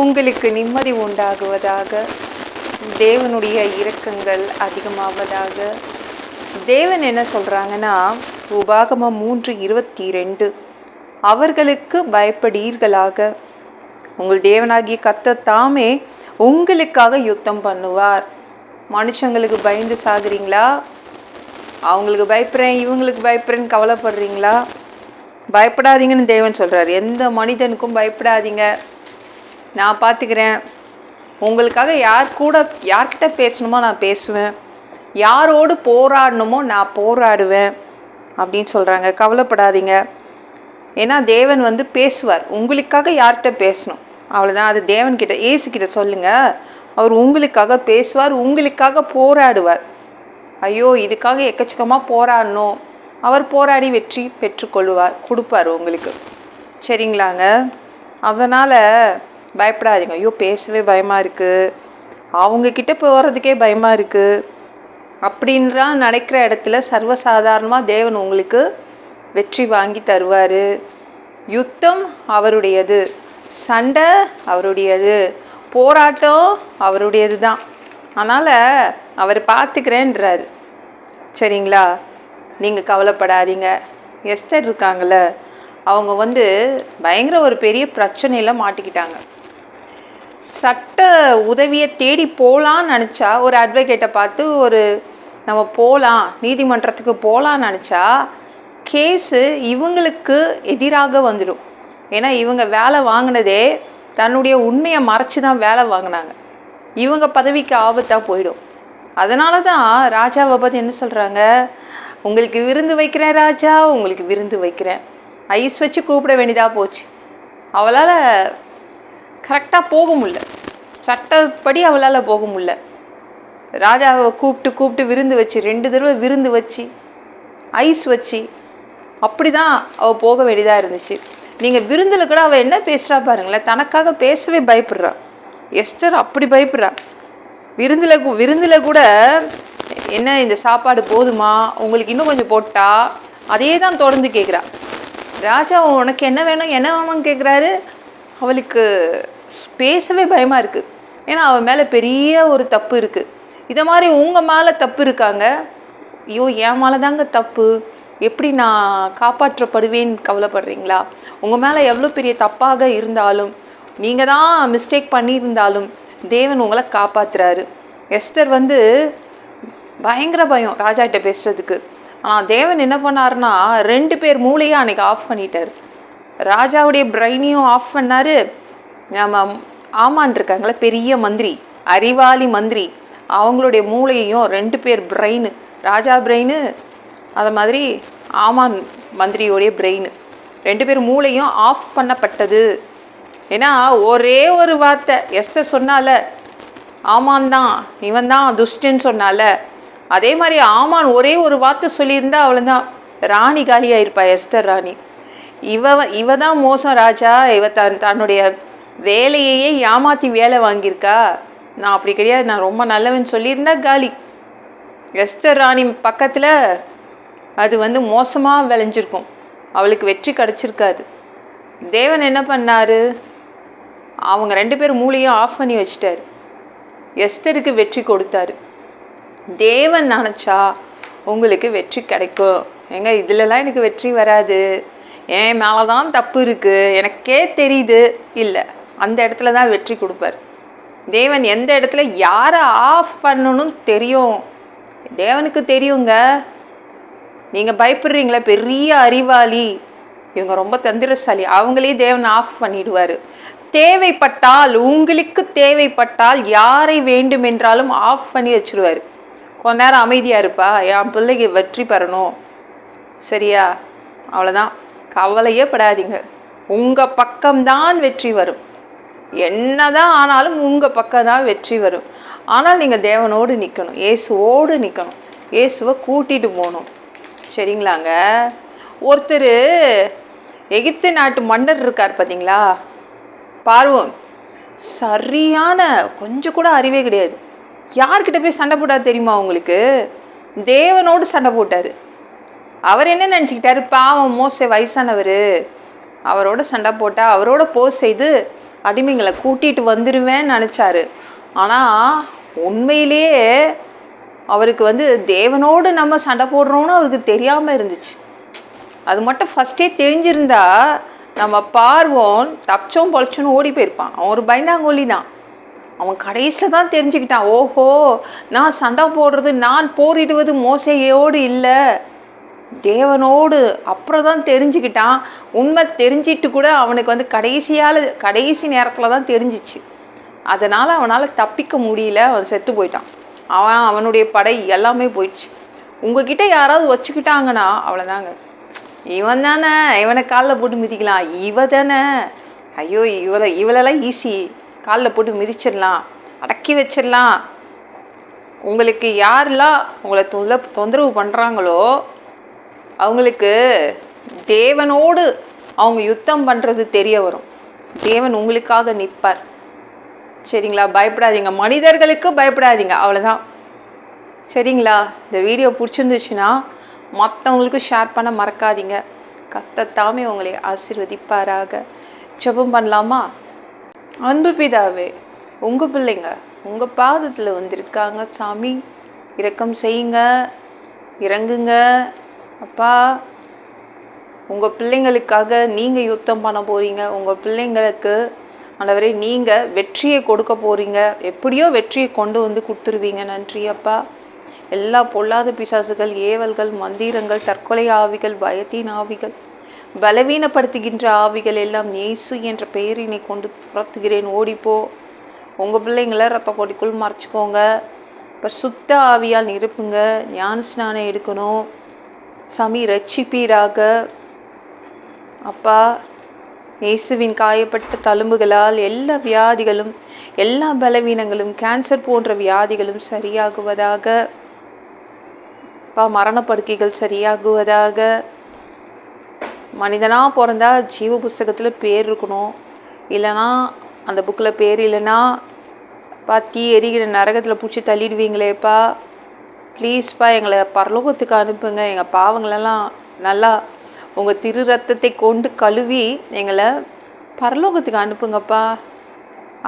உங்களுக்கு நிம்மதி உண்டாகுவதாக தேவனுடைய இரக்கங்கள் அதிகமாவதாக. தேவன் என்ன சொல்கிறாங்கன்னா உபாகமம் மூன்று இருபத்தி ரெண்டு அவர்களுக்கு பயப்படீர்களாக. உங்கள் தேவனாகிய கத்த தாமே உங்களுக்காக யுத்தம் பண்ணுவார். மனுஷங்களுக்கு பயந்து சாகுறீங்களா? அவங்களுக்கு பயப்படுறேன் இவங்களுக்கு பயப்படுறேன்னு கவலைப்படுறீங்களா? பயப்படாதீங்கன்னு தேவன் சொல்கிறார் எந்த மனிதனுக்கும் பயப்படாதீங்க. நான் பார்த்துக்கிறேன் உங்களுக்காக யார் கூட யார்கிட்ட பேசணுமோ நான் பேசுவேன். யாரோடு போராடணுமோ நான் போராடுவேன். அப்படின்னு சொல்கிறாங்க கவலைப்படாதீங்க. ஏன்னா தேவன் வந்து பேசுவார். உங்களுக்காக யார்கிட்ட பேசணும்? அவ்வளோதான் அது தேவன்கிட்ட ஏசுக்கிட்ட சொல்லுங்கள் அவர் உங்களுக்காக பேசுவார் உங்களுக்காக போராடுவார். ஐயோ இதுக்காக எக்கச்சக்கமாக போராடணும். அவர் போராடி வெற்றி பெற்றுக்கொள்வார் கொடுப்பார் உங்களுக்கு. சரிங்களாங்க? அதனால் பயப்படாதீங்க. ஐயோ பேசவே பயமாக இருக்குது அவங்கக்கிட்ட போகிறதுக்கே பயமாக இருக்குது அப்படின்றா நடக்கிற இடத்துல சர்வசாதாரணமாக தேவன் உங்களுக்கு வெற்றி வாங்கி தருவார். யுத்தம் அவருடையது. சண்டை அவருடையது. போராட்டம் அவருடையது தான் அதனால் அவர் பார்த்துக்கிறேன்றார். சரிங்களா? நீங்கள் கவலைப்படாதீங்க. எஸ்தர் இருக்காங்கள்ல அவங்க வந்து பயங்கர ஒரு பெரிய பிரச்சனையில் மாட்டிக்கிட்டாங்க. சட்ட உதவியை தேடி போகலான்னு நினச்சா ஒரு அட்வொகேட்டை பார்த்து ஒரு நம்ம போகலாம் நீதிமன்றத்துக்கு போகலான்னு நினச்சா கேஸு இவங்களுக்கு எதிராக வந்துடும். ஏன்னா இவங்க வேலை வாங்கினதே தன்னுடைய உண்மையை மறைச்சி தான் வேலை வாங்கினாங்க. இவங்க பதவிக்கு ஆபத்தாக போயிடும். அதனால தான் ராஜாவை பற்றி என்ன சொல்கிறாங்க உங்களுக்கு விருந்து வைக்கிறேன் ராஜா உங்களுக்கு விருந்து வைக்கிறேன். ஐஸ் வச்சு கூப்பிட வேண்டியதாக போச்சு. அவளால் கரெக்டாக போக முடில சட்டப்படி அவளால் போக முடில ராஜாவை கூப்பிட்டு கூப்பிட்டு விருந்து வச்சு ரெண்டு தடவை விருந்து வச்சு ஐஸ் வச்சு அப்படி தான் அவள் போக வேண்டியதாக இருந்துச்சு. நீங்கள் விருந்தில் கூட அவள் என்ன பேசுகிறா பாருங்களேன் தனக்காக பேசவே பயப்படுறா. எஸ்டர் அப்படி பயப்படுறா. விருந்தில் விருந்தில் கூட என்ன இந்த சாப்பாடு போதுமா? உங்களுக்கு இன்னும் கொஞ்சம் போட்டா? அதே தான் தொடர்ந்து கேட்குறா ராஜா உனக்கு என்ன வேணும் என்ன வேணும்னு கேட்குறாரு அவளுக்கு பேசவே பயமாக இருக்குது ஏன்னா அவன் மேலே பெரிய ஒரு தப்பு இருக்குது இதை மாதிரி உங்கள் மேலே தப்பு இருக்காங்க. ஐயோ என் மேலே தாங்க தப்பு. எப்படி நான் காப்பாற்றப்படுவேன்னு கவலைப்படுறீங்களா? உங்கள் மேலே எவ்வளோ பெரிய தப்பாக இருந்தாலும் நீங்கள் தான் மிஸ்டேக் பண்ணியிருந்தாலும் தேவன் உங்களை காப்பாற்றுறாரு எஸ்தர் வந்து பயங்கர பயம் ராஜாகிட்ட பேசுறதுக்கு. ஆனால் தேவன் என்ன பண்ணாருன்னா ரெண்டு பேர் மூளையை அன்னைக்கு ஆஃப் பண்ணிட்டார். ராஜாவுடைய பிரைனையும் ஆஃப் பண்ணார். நம்ம ஆமான் இருக்காங்களே பெரிய மந்திரி அறிவாளி மந்திரி. அவங்களுடைய மூளையையும் ரெண்டு பேர் பிரெயின் ராஜா பிரெயின் அது மாதிரி ஆமான் மந்திரியோடைய பிரெயின் ரெண்டு பேர் மூளையும் ஆஃப் பண்ணப்பட்டது. ஏன்னா ஒரே ஒரு வார்த்தை எஸ்த சொன்னால ஆமான் தான் இவன் தான் துஷ்டன்னு சொன்னால. அதே மாதிரி ஆமான் ஒரே ஒரு வார்த்தை சொல்லியிருந்தா அவ்வளோதான் ராணி காலியாக இருப்பா எஸ்தர் ராணி. இவ இவ தான் மோசம் ராஜா. இவ தன் தன்னுடைய வேலையையே ஏமாற்றி வேலை வாங்கியிருக்கா. நான் அப்படி கிடையாது. நான் ரொம்ப நல்லவன் சொல்லியிருந்தா காலி. எஸ்தர் ராணி பக்கத்தில் அது வந்து மோசமாக விளைஞ்சிருக்கும். அவளுக்கு வெற்றி கிடச்சிருக்காது. தேவன் என்ன பண்ணாரு? அவங்க ரெண்டு பேரும் மூளையும் ஆஃப் பண்ணி வச்சிட்டாரு. எஸ்தருக்கு வெற்றி கொடுத்தாரு. தேவன் நினச்சா உங்களுக்கு வெற்றி கிடைக்கும். ஏங்க இதுலலாம் எனக்கு வெற்றி வராது. என் மேலே தான் தப்பு இருக்குது எனக்கே தெரியுது. இல்லை அந்த இடத்துல தான் வெற்றி கொடுப்பார். தேவன் எந்த இடத்துல யாரை ஆஃப் பண்ணணும் தெரியும்? தேவனுக்கு தெரியுங்க. நீங்கள் பயப்படுறீங்களே பெரிய அறிவாளி. இவங்க ரொம்ப தந்திரசாலி. அவங்களே தேவன் ஆஃப் பண்ணிடுவார். தேவைப்பட்டால் உங்களுக்கு தேவைப்பட்டால் யாரை வேண்டுமென்றாலும் ஆஃப் பண்ணி வச்சுருவார். கொஞ்ச நேரம் அமைதியாக இருப்பா. என் பிள்ளைக்கு வெற்றி பெறணும். சரியா? அவ்வளோதான் கவலையே படாதீங்க. உங்கள் பக்கம்தான் வெற்றி வரும். என்னதான் ஆனாலும் உங்கள் பக்கம் தான் வெற்றி வரும். ஆனால் நீங்கள் தேவனோடு நிற்கணும் இயேசுவோடு நிற்கணும் இயேசுவை கூட்டிகிட்டு போகணும். சரிங்களாங்க? ஒருத்தர் எகிப்து நாட்டு மன்னர் இருக்கார் பார்த்தீங்களா பார்வம் சரியான கொஞ்சம் கூட அறிவே கிடையாது. யார்கிட்ட போய் சண்டை போட்டார் தெரியுமா உங்களுக்கு? தேவனோடு சண்டை போட்டார். அவர் என்ன நினச்சிக்கிட்டாரு? பாவம் மோசே வயசானவர். அவரோட சண்டை போட்டால் அவரோட போர் செய்து அடிமைங்களை கூட்டிகிட்டு வந்துடுவேன்னு நினச்சாரு. ஆனால் உண்மையிலேயே அவருக்கு வந்து தேவனோடு நம்ம சண்டை போடுறோம்னு அவருக்கு தெரியாமல் இருந்துச்சு. அது மட்டும் ஃபஸ்ட்டே தெரிஞ்சிருந்தா நம்ம பார்வோன் தப்பிச்சோம் பொழைச்சோன்னு ஓடி போயிருப்பான். அவன் ஒரு பயந்தாங்கோலி தான். அவன் கடைசியில் தான் தெரிஞ்சுக்கிட்டான். ஓஹோ நான் சண்டை போடுறது நான் போரிடுவது மோசையோடு இல்லை. தேவனோடு அப்புறம் தான் தெரிஞ்சுக்கிட்டான். உண்மை தெரிஞ்சிட்டு கூட அவனுக்கு வந்து கடைசியால் கடைசி நேரத்தில் தான் தெரிஞ்சிச்சு. அதனால் அவனால் தப்பிக்க முடியல அவன் செத்து போயிட்டான். அவன் அவனுடைய படை எல்லாமே போயிடுச்சு. உங்ககிட்ட யாராவது வச்சுக்கிட்டாங்கன்னா அவ்வளோதாங்க இவன் தானே இவனை காலில் போட்டு மிதிக்கலாம். இவ தானே. ஐயோ இவளை இவளெல்லாம் ஈஸி காலில் போட்டு மிதிச்சிடலாம். அடக்கி வச்சிடலாம். உங்களுக்கு யாரெல்லாம் உங்களை தொல்ல தொந்தரவு பண்ணுறாங்களோ அவங்களுக்கு தேவனோடு அவங்க யுத்தம் பண்ணுறது தெரிய வரும். தேவன் உங்களுக்காக நிற்பார். சரிங்களா? பயப்படாதீங்க. மனிதர்களுக்கு பயப்படாதீங்க. அவ்வளோதான் சரிங்களா? இந்த வீடியோ பிடிச்சிருந்துச்சுன்னா மற்றவங்களுக்கு ஷேர் பண்ண மறக்காதீங்க. கத்தத்தாமே உங்களை ஆசிர்வதிப்பாராக. ஜெபம் பண்ணலாமா? அன்பு பிதாவே உங்கள் பிள்ளைங்க உங்கள் பாதத்தில் வந்திருக்காங்க. சாமி இரக்கம் செய்யுங்க. இறங்குங்க. அப்பா உங்கள் பிள்ளைங்களுக்காக நீங்கள் யுத்தம் பண்ண போகிறீங்க உங்கள் பிள்ளைங்களுக்கு ஆண்டவரே நீங்கள் வெற்றியை கொடுக்க போகிறீங்க எப்படியோ வெற்றியை கொண்டு வந்து கொடுத்துருவீங்க. நன்றி அப்பா. எல்லா பொல்லாத பிசாசுகள் ஏவல்கள் மந்திரங்கள் தற்கொலை ஆவிகள் பயத்தின் ஆவிகள் பலவீனப்படுத்துகின்ற ஆவிகள் எல்லாம் இயேசு என்ற பெயரினை கொண்டு துரத்துகிறேன். ஓடிப்போ. உங்கள் பிள்ளைங்களை ரத்த கொடிக்குள் மறைச்சிக்கோங்க. இப்போ சுத்த ஆவியால் நிரப்புங்க. ஞான ஸ்நானம் எடுக்கணும். சாமி ரட்சிப்பீராக அப்பா இயேசுவின் காயப்பட்ட தழும்புகளால் எல்லா வியாதிகளும் எல்லா பலவீனங்களும் கேன்சர் போன்ற வியாதிகளும் சரியாகுவதாக. அப்பா மரணப்படுக்கைகள் சரியாகுவதாக. மனிதனாக பிறந்தா ஜீவ புஸ்தகத்தில் பேர் இருக்கணும். இல்லைன்னா அந்த புக்கில் பேர் இல்லைன்னா பா தீ எரிகிற நரகத்தில் பிடிச்சி தள்ளிடுவீங்களேப்பா. ப்ளீஸ்ப்பா எங்களை பரலோகத்துக்கு அனுப்புங்க. எங்கள் பாவங்களெல்லாம் நல்லா உங்கள் திரு ரத்தத்தை கொண்டு கழுவி எங்களை பரலோகத்துக்கு அனுப்புங்கப்பா.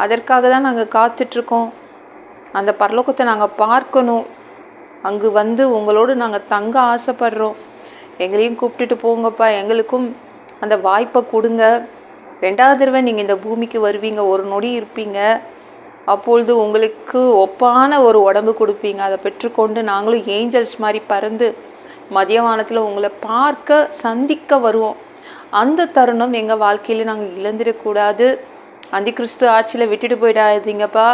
அதற்காக தான் நாங்கள் காத்துட்ருக்கோம். அந்த பரலோகத்தை நாங்கள் பார்க்கணும். அங்கு வந்து உங்களோடு நாங்கள் தங்க ஆசைப்படுறோம். எங்களையும் கூப்பிட்டுட்டு போங்கப்பா. எங்களுக்கும் அந்த வாய்ப்பை கொடுங்க. ரெண்டாவது தடவை நீங்கள் இந்த பூமிக்கு வருவீங்க. ஒரு நொடி இருப்பீங்க. அப்பொழுது உங்களுக்கு ஒப்பான ஒரு உடம்பு கொடுப்பீங்க. அதை பெற்றுக்கொண்டு நாங்களும் ஏஞ்சல்ஸ் மாதிரி பறந்து மதியவானத்தில் உங்களை பார்க்க சந்திக்க வருவோம். அந்த தருணம் எங்கள் வாழ்க்கையில் நாங்கள் இழந்துடக்கூடாது அந்த கிறிஸ்து ஆட்சியில் விட்டுட்டு போயிடாதீங்கப்பா.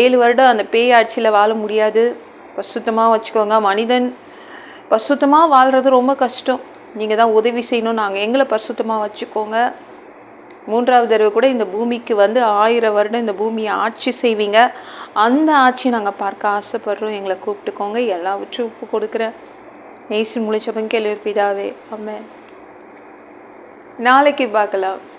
ஏழு வருடம் அந்த பேய் ஆட்சியில் வாழ முடியாது. பசுத்தமாக வச்சுக்கோங்க. மனிதன் பசுத்தமாக வாழ்கிறது ரொம்ப கஷ்டம். நீங்கள் தான் உதவி செய்யணும். நாங்கள் எங்களை பசுத்தமாக வச்சுக்கோங்க. மூன்றாவது தடவை கூட இந்த பூமிக்கு வந்து ஆயிரம் வருடம் இந்த பூமியை ஆட்சி செய்வீங்க. அந்த ஆட்சி நாங்கள் பார்க்க ஆசைப்படுறோம். எங்களை கூப்பிட்டுக்கோங்க. எல்லாவற்றும் உப்பு கொடுக்குறேன். நேசி முடிச்சப்பங்க கேள்வி பிதாவே அம்மே நாளைக்கு பார்க்கலாம்.